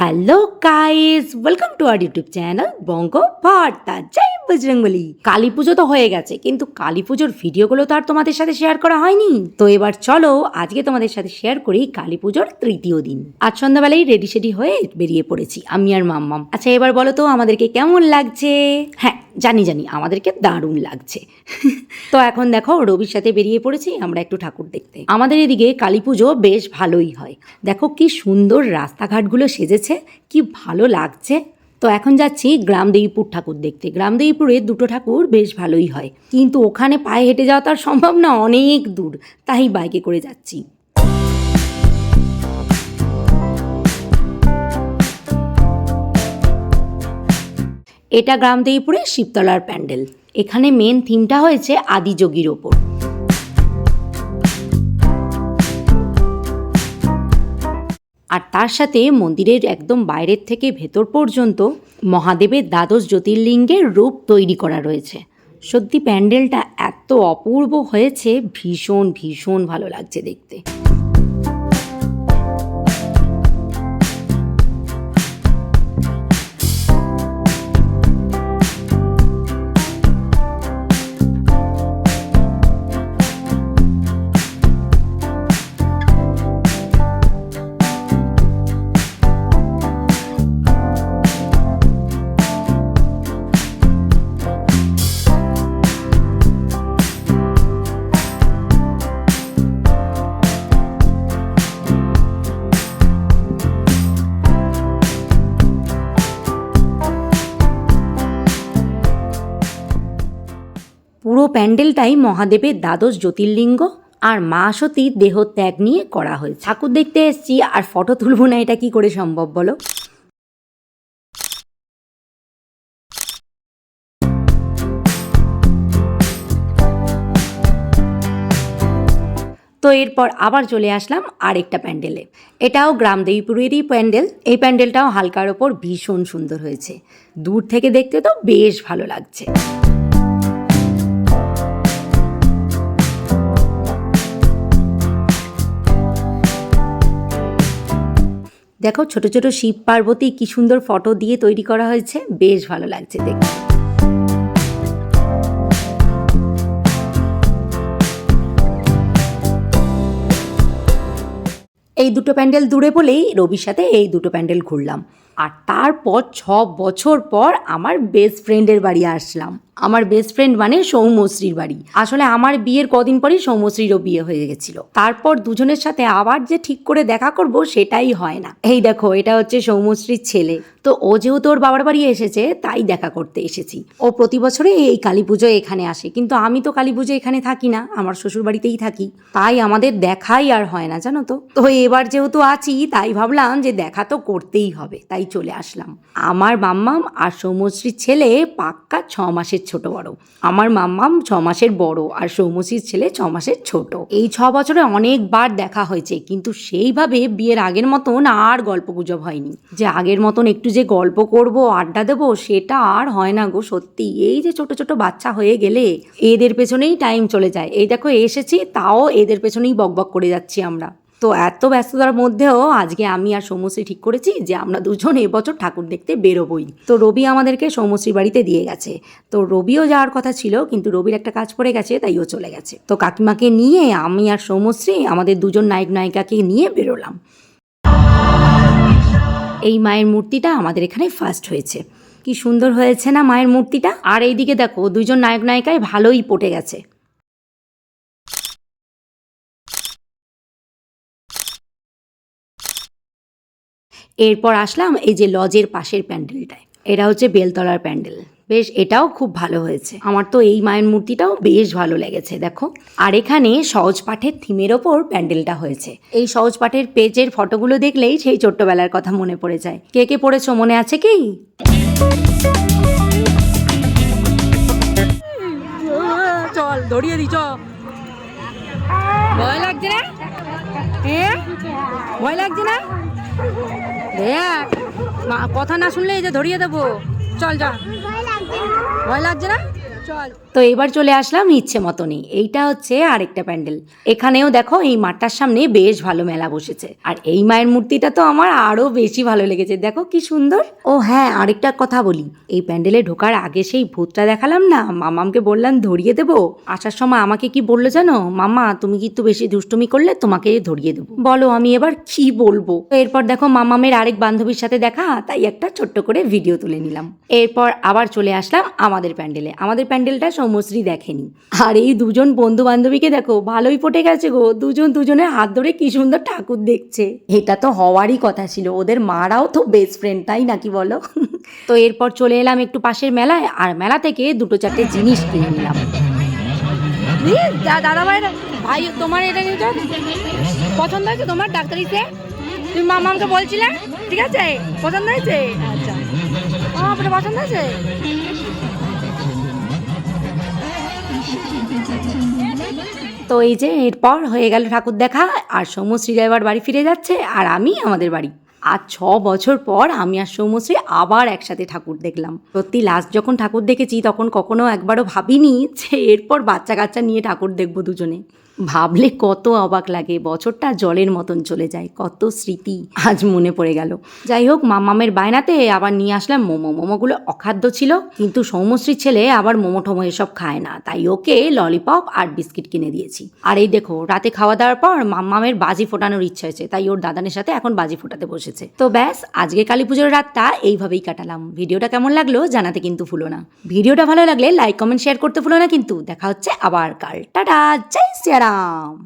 Hello guys welcome to our YouTube channel Banga Barta জয় বজরংবলী কালী পুজো তো হয়ে গেছে, কিন্তু কালী পুজোর ভিডিওগুলো তো আর তোমাদের সাথে শেয়ার করা হয়নি। তো এবার চলো, আজকে তোমাদের সাথে শেয়ার করি কালী পুজোর তৃতীয় দিন। আজ সন্ধ্যাবেলায় রেডি সেডি হয়ে বেরিয়ে পড়েছি, আমি আর মাম্মাম। আচ্ছা এবার বলো তো, আমাদেরকে কেমন লাগছে? হ্যাঁ জানি জানি, আমাদেরকে দারুণ লাগছে। তো এখন দেখো, রবির সাথে বেরিয়ে পড়েছি, আমরা একটু ঠাকুর দেখতে। আমাদের এদিকে কালী পুজো বেশ ভালোই হয়। দেখো কি সুন্দর রাস্তাঘাটগুলো সেজেছে কি ভালো লাগছে? তো এখন যাচ্ছি গ্রামদেবীপুর ঠাকুর দেখতে। গ্রামদেবীপুরে দুটো ঠাকুর বেশ ভালোই হয়। কিন্তু ওখানে পায়ে হেঁটে যাওয়া তো আর সম্ভব না, অনেক দূর। তাই বাইকে করে যাচ্ছি। এটা গ্রামদেবীপুরের শিবতলার প্যান্ডেল। এখানে মেন থিমটা হয়েছে আদিযোগীর ওপর। আর তার সাথে মন্দিরের একদম বাইরের থেকে ভেতর পর্যন্ত মহাদেবের দ্বাদশ জ্যোতির্লিঙ্গের রূপ তৈরি করা রয়েছে। সত্যি প্যান্ডেলটা এত অপূর্ব হয়েছে, ভীষণ ভীষণ ভালো লাগছে দেখতে। পুরো প্যান্ডেলটাই মহাদেবের দ্বাদশ জ্যোতির্লিঙ্গ আর মা সতীর দেহ ত্যাগ নিয়ে করা হয়েছে। ঠাকুর দেখতে এসছি, আর ফটো তুলবো না, এটা কি করে সম্ভব বলো? তো এরপর আবার চলে আসলাম আরেকটা প্যান্ডেলে। এটাও গ্রামদেবীপুরেরই প্যান্ডেল। এই প্যান্ডেলটাও হালকার ওপর ভীষণ সুন্দর হয়েছে। দূর থেকে দেখতে তো বেশ ভালো লাগছে। দেখো ছোট ছোট শিব পার্বতী কি সুন্দর ফটো দিয়ে তৈরি করা হয়েছে, বেশ ভালো লাগছে দেখতে। এই দুটো প্যান্ডেল দূরে বলেই রবির সাথে এই দুটো প্যান্ডেল ঘুরলাম। আর তারপর ছ বছর পর আমার বেস্ট ফ্রেন্ডের বাড়ি আসলাম। আমার বেস্ট ফ্রেন্ড মানে সৌমশ্রীর বাড়ি। আসলে আমার বিয়ের কদিন পরেই সৌমশ্রীরও বিয়ে হয়ে গেছিল। তারপর দুজনের সাথে আবার যে ঠিক করে দেখা করব সেটাই হয় না। এই দেখো, এটা হচ্ছে সৌমশ্রীর ছেলে। তো ও যেহেতু ওর বাবার বাড়ি এসেছে, তাই দেখা করতে এসেছি। ও প্রতি বছরে এই কালী পুজো এখানে আসে। কিন্তু আমি তো কালী পুজো এখানে থাকি না, আমার শ্বশুর বাড়িতেই থাকি। তাই আমাদের দেখাই আর হয় না, জানো তো? তো এবার যেহেতু আছি, তাই ভাবলাম যে দেখা তো করতেই হবে। তাই চলে আসলাম। আমার মাম্মাম আর সৌমশ্রীর ছেলে পাক্কা ছ মাসের ছোট বড়। আমার মাম্মাম ছ মাসের বড় আর সৌমশ্রীর ছেলে ছ মাসের ছোট। এই ছ বছরে অনেকবার দেখা হয়েছে, কিন্তু সেইভাবে বিয়ের আগের মতন আর গল্প গুজব হয়নি। যে আগের মতন একটু যে গল্প করব, আড্ডা দেবো, সেটা আর হয় না গো, সত্যি। এই যে ছোট ছোট বাচ্চা হয়ে গেলে এদের পেছনেই টাইম চলে যায়। এই দেখো, এসেছি, তাও এদের পেছনেই বকবক করে যাচ্ছি আমরা। তো এত ব্যস্ততার মধ্যেও আজকে আমি আর সৌমশ্রী ঠিক করেছি যে আমরা দুজন এবছর ঠাকুর দেখতে বেরোবই। তো রবি আমাদেরকে সৌমশ্রী বাড়িতে দিয়ে গেছে। তো রবিও যাওয়ার কথা ছিল, কিন্তু রবির একটা কাজ পড়ে গেছে, তাই ও চলে গেছে। তো কাকিমাকে নিয়ে আমি আর সৌমশ্রী আমাদের দুজন নায়ক নায়িকাকে নিয়ে বেরোলাম। এই মায়ের মূর্তিটা আমাদের এখানে ফার্স্ট হয়েছে। কি সুন্দর হয়েছে না মায়ের মূর্তিটা? আর এইদিকে দেখো, দুজন নায়ক নায়িকায় ভালোই পটে গেছে। এরপর আসলাম এই যে লজের পাশের প্যান্ডেলটায়। এটা হচ্ছে বেলতলার প্যান্ডেল। বেশ, এটাও খুব ভালো হয়েছে। আমার তো এই মায়ের মূর্তিটাও বেশ ভালো লেগেছে, দেখো। আর এখানে সহজ পাঠের থিমের ওপর প্যান্ডেলটা হয়েছে। এই সহজ পাঠের পেজের ফটোগুলো দেখলেই সেই ছোট্টবেলার কথা মনে পড়ে যায়। কে কে পড়েছো, মনে আছে কি? চল ধরিয়ে ভয় লাগছে না? হ্যাঁ? ভয় লাগছে না? দেখ কথা না শুনলে এই যে ধরিয়ে দেবো। চল যা। ভয় লাগছে না? চল। তো এবার চলে আসলাম ইচ্ছে মতনই। এইটা হচ্ছে আরেকটা প্যান্ডেল। এখানেও দেখো এই মাঠটার সামনে বেশ ভালো মেলা বসেছে। আর এই মায়ের মূর্তিটা তো আমার আরও বেশি ভালো লেগেছে। দেখো কি সুন্দর। ও হ্যাঁ আরেকটা কথা বলি। এই প্যান্ডেলে ঢোকার আগে সেই ভূতটা দেখালাম না? মামামকে বললাম, ধরিয়ে দেবো? আসার সময় আমাকে কি বলল জানো? মামা তুমি কিন্তু বেশি দুষ্টুমি করলে তোমাকে ধরিয়ে দেবো। বলো, আমি এবার কি বলব? এরপর দেখো মামামের আরেক বান্ধবীর সাথে দেখা, তাই একটা ছোট্ট করে ভিডিও তুলে নিলাম। এরপর আবার চলে আসলাম আমাদের প্যান্ডেলে। আমাদের প্যান্ডেলটা সৌমশ্রী দেখেনি। আর এই দুজন বন্ধু বান্ধবীকে দেখো, ভালোই পটে গেছে গো। দুজন দুজনের হাত ধরে কি সুন্দর ঠাকুর দেখছে। এটা তো হওয়ারই কথা ছিল। ওদের মারাও তো বেস্ট ফ্রেন্ড তাই নাকি বলো? তো এরপর চলে এলাম একটু পাশের মেলায়, আর মেলা থেকে দুটো চারটে জিনিস কিনে নিলাম। দাদা ভাই ভাই, তোমার এটা নিতে পছন্দ হয়েছে তোমার ডাক্তারিতে তুমি মামাকে বলছিলে? ঠিক আছে? পছন্দ হয়েছে? আচ্ছা। পছন্দ হয়েছে? তো এই যে, এরপর হয়ে গেল ঠাকুর দেখা, আর সৌমশ্রী এবার বাড়ি ফিরে যাচ্ছে, আর আমি আমাদের বাড়ি। আর ছ বছর পর আমি আর সৌমশ্রী আবার একসাথে ঠাকুর দেখলাম। সত্যি লাস্ট যখন ঠাকুর দেখেছি, তখন কখনো একবারও ভাবিনি যে এরপর বাচ্চা কাচ্চা নিয়ে ঠাকুর দেখব দুজনে। ভাবলে কত অবাক লাগে, বছরটা জলের মতন চলে যায়, কত স্মৃতি আজ মনে পড়ে গেল। যাই হোক, মামামের বায়নাতে আবার নিয়ে আসলাম মোমো। মোমোগুলো অখাদ্য ছিল, কিন্তু সৌমশ্রীর ছেলে আবার মোমো টোমো এসব খায় না, তাই ওকে ললিপপ আর বিস্কিট কিনে দিয়েছি। আর এই দেখো, রাতে খাওয়া দাওয়ার পর মাম্মামের বাজি ফোটানোর ইচ্ছা হয়েছে, তাই ওর দাদানের সাথে এখন বাজি ফোটাতে বসেছে। তো ব্যাস, আজকে কালী পুজোর রাতটা এইভাবেই কাটালাম। ভিডিওটা কেমন লাগল জানাতে কিন্তু ভুলো না। ভিডিওটা ভালো লাগলে লাইক, কমেন্ট, শেয়ার করতে ভুলো না কিন্তু। দেখা হচ্ছে আবার কাল। টাটা! জয় வேண்டாம்